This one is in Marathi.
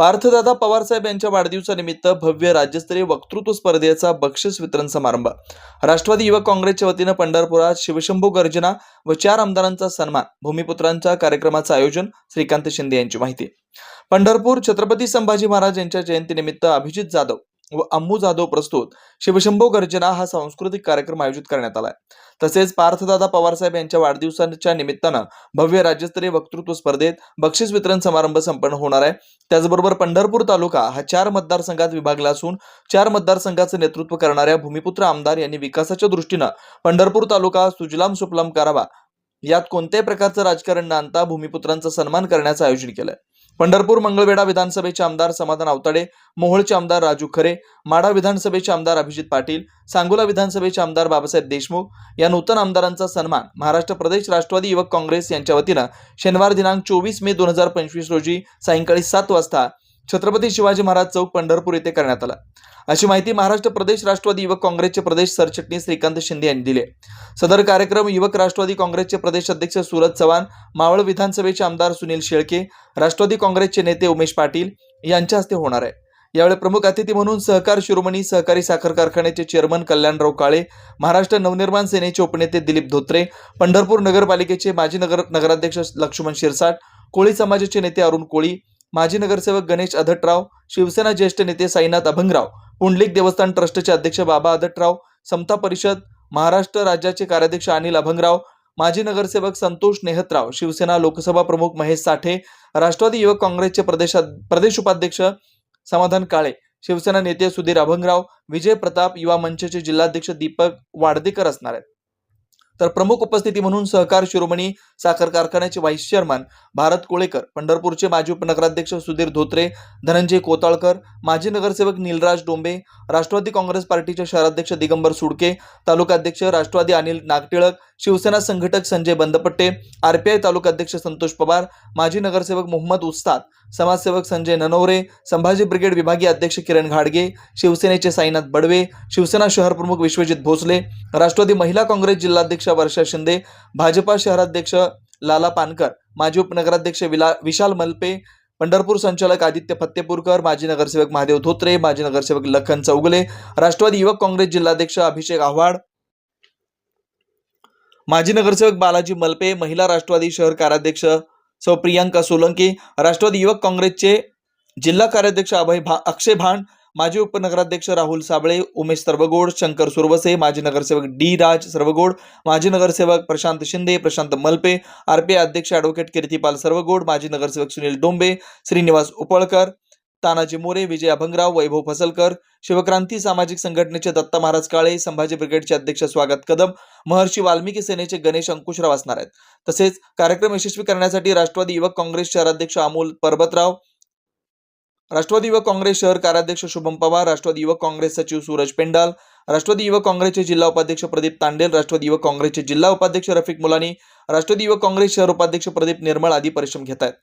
पार्थदादा पवारसाहेब यांच्या वाढदिवसानिमित्त भव्य राज्यस्तरीय वक्तृत्व स्पर्धेचा बक्षीस वितरण समारंभ. राष्ट्रवादी युवक काँग्रेसच्या वतीनं पंढरपुरात शिवशंभू गर्जना व चार आमदारांचा सन्मान. भूमिपुत्रांच्या कार्यक्रमाचं आयोजन श्रीकांत शिंदे यांची माहिती. पंढरपूर छत्रपती संभाजी महाराज यांच्या जयंतीनिमित्त अभिजित जाधव व अम्मू जाधव प्रस्तुत. शिवशंभो गर्जना हा सांस्कृतिक कार्यक्रम आयोजित करण्यात आलाय. तसेच पार्थदादा पवारसाहेब यांच्या वाढदिवसाच्या निमित्तानं भव्य राज्यस्तरीय वक्तृत्व स्पर्धेत बक्षीस वितरण समारंभ संपन्न होणार आहे. त्याचबरोबर पंढरपूर तालुका हा चार मतदारसंघात विभागला असून चार मतदारसंघाचं नेतृत्व करणाऱ्या भूमिपुत्र आमदार यांनी विकासाच्या दृष्टीनं पंढरपूर तालुका सुजलाम सुफलाम करावा. यात कोणत्याही प्रकारचं राजकारण न आणता भूमिपुत्रांचा सन्मान करण्याचं आयोजन केलंय. पंढरपूर मंगळवेढा विधानसभेचे आमदार समाधान आवताडे मोहोळचे आमदार राजू खरे माढा विधानसभेचे आमदार अभिजित पाटील सांगोला विधानसभेचे आमदार बाबासाहेब देशमुख या नूतन आमदारांचा सन्मान महाराष्ट्र प्रदेश राष्ट्रवादी युवक काँग्रेस यांच्या वतीनं शनिवार दिनांक चोवीस मे दोन हजार पंचवीस रोजी सायंकाळी सात वाजता छत्रपती शिवाजी महाराज चौक पंढरपूर येथे करण्यात आला. अशी माहिती महाराष्ट्र प्रदेश राष्ट्रवादी युवक काँग्रेसचे प्रदेश सरचिटणीस श्रीकांत शिंदे यांनी दिले सदर कार्यक्रम युवक राष्ट्रवादी काँग्रेसचे प्रदेश अध्यक्ष सुरज चव्हाण मावळ विधानसभेचे आमदार सुनील शेळके राष्ट्रवादी काँग्रेसचे नेते उमेश पाटील यांच्या हस्ते होणार आहे. यावेळी प्रमुख अतिथी म्हणून सहकार शिरोमणी सहकारी साखर कारखान्याचे चेअरमन कल्याणराव काळे महाराष्ट्र नवनिर्माण सेनेचे उपनेते दिलीप धोत्रे पंढरपूर नगरपालिकेचे माजी नगर नगराध्यक्ष लक्ष्मण शिरसाट कोळी समाजाचे नेते अरुण कोळी माजी नगरसेवक गणेश अधटराव शिवसेना ज्येष्ठ नेते साईनाथ अभंगराव पुंडलिक देवस्थान ट्रस्टचे अध्यक्ष बाबा अधटराव समता परिषद महाराष्ट्र राज्याचे कार्याध्यक्ष अनिल अभंगराव माजी नगरसेवक संतोष नेहतराव शिवसेना लोकसभा प्रमुख महेश साठे राष्ट्रवादी युवक काँग्रेसचे प्रदेश प्रदेश उपाध्यक्ष समाधान काळे शिवसेना नेते सुधीर अभंगराव विजय प्रताप युवा मंचचे जिल्हाध्यक्ष दीपक वाडदेकर असणार आहेत. तर प्रमुख उपस्थिती म्हणून सहकार शिरोमणी साखर कारखान्याचे व्हाईस चेअरमन भारत कोळेकर पंढरपूरचे माजी उपनगराध्यक्ष सुधीर धोत्रे धनंजय कोताळकर माजी नगरसेवक नीलराज डोंबे राष्ट्रवादी काँग्रेस पार्टीचे शहराध्यक्ष दिगंबर सुडके तालुकाध्यक्ष राष्ट्रवादी अनिल नागटिळक शिवसेना संघटक संजय बंदपट्टे आरपीआय तालुकाध्यक्ष संतोष पवार माजी नगरसेवक मोहम्मद उस्ताद समाजसेवक संजय ननवरे संभाजी ब्रिगेड विभागीय अध्यक्ष किरण घाडगे शिवसेनेचे साईनाथ बडवे शिवसेना शहर प्रमुख विश्वजित भोसले राष्ट्रवादी महिला काँग्रेस जिल्हाध्यक्ष वर्षा शिंदे भाजपा शहराध्यक्ष लाला पानकर माजी उपनगराध्यक्ष विला विशाल मलपे पंढरपूर संचालक आदित्य फत्तेपूरकर माजी नगरसेवक महादेव धोत्रे माजी नगरसेवक लखन चौगले राष्ट्रवादी युवक काँग्रेस जिल्हाध्यक्ष अभिषेक आव्हाड माजी नगरसेवक बालाजी मलपे महिला राष्ट्रवादी शहर कार्याध्यक्ष सौ प्रियांका सोलंकी राष्ट्रवादी युवक काँग्रेसचे जिल्हा कार्याध्यक्ष अभय भा अक्षय भांड माजी उपनगराध्यक्ष राहुल साबळे उमेश सर्वगोड शंकर सुरवसे माजी नगरसेवक डी राज सर्वगोड माजी नगरसेवक प्रशांत शिंदे प्रशांत मलपे आरपीआय अध्यक्ष ॲडव्होकेट कीर्तीपाल सर्वगोड माजी नगरसेवक सुनील डोंबे श्रीनिवास उपळकर तानाजी मोरे विजय अभंगराव वैभव फसलकर शिवक्रांती सामाजिक संघटनेचे दत्ता महाराज काळे संभाजी ब्रिगेडचे अध्यक्ष स्वागत कदम महर्षी वाल्मिकी सेनेचे गणेश अंकुशराव असणार आहेत. तसेच कार्यक्रम यशस्वी करण्यासाठी राष्ट्रवादी युवक काँग्रेस शहराध्यक्ष अमोल परबतराव राष्ट्रवादी युवक काँग्रेस शहर कार्याध्यक्ष शुभम पवार राष्ट्रवादी युवक काँग्रेस सचिव सूरज पेंडाल राष्ट्रवादी युवक काँग्रेसचे जिल्हा उपाध्यक्ष प्रदीप तांडेल राष्ट्रवादी युवक काँग्रेसचे जिल्हा उपाध्यक्ष रफिक मुलानी राष्ट्रवादी युवक काँग्रेस शहर उपाध्यक्ष प्रदीप निर्मळ आदी परिश्रम घेत आहेत